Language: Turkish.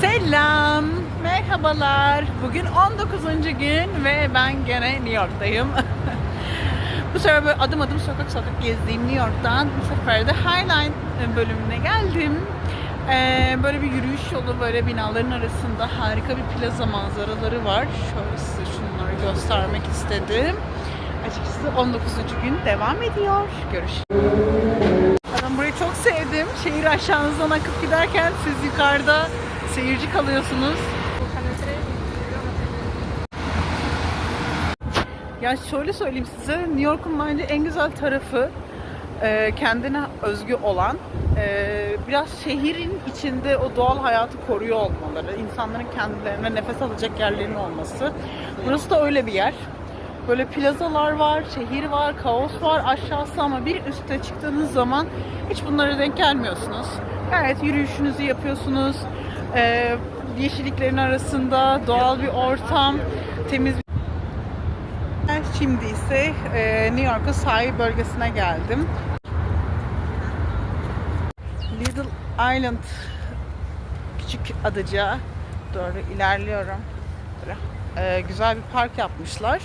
Selam, merhabalar. Bugün 19. gün ve ben gene New York'tayım. bu sefer böyle adım adım sokak sokak gezdiğim New York'tan bu sefer de Highline bölümüne geldim. Ee, böyle bir yürüyüş yolu böyle binaların arasında harika bir plaza manzaraları var. Şöyle size şunları göstermek istedim. Açıkçası 19. gün devam ediyor. Görüşürüz. Ben burayı çok sevdim. Şehir aşağınızdan akıp giderken siz yukarıda seyirci kalıyorsunuz. Ya şöyle söyleyeyim size, New York'un bence en güzel tarafı e, kendine özgü olan e, biraz şehrin içinde o doğal hayatı koruyor olmaları, insanların kendilerine nefes alacak yerlerinin olması. Burası da öyle bir yer. Böyle plazalar var, şehir var, kaos var aşağısı ama bir üste çıktığınız zaman hiç bunlara denk gelmiyorsunuz. Gayet yürüyüşünüzü yapıyorsunuz. Ee, yeşilliklerin arasında doğal bir ortam, temiz ben Şimdi ise e, New York'un sahil bölgesine geldim. Little Island küçük adacığa doğru ilerliyorum. E, güzel bir park yapmışlar.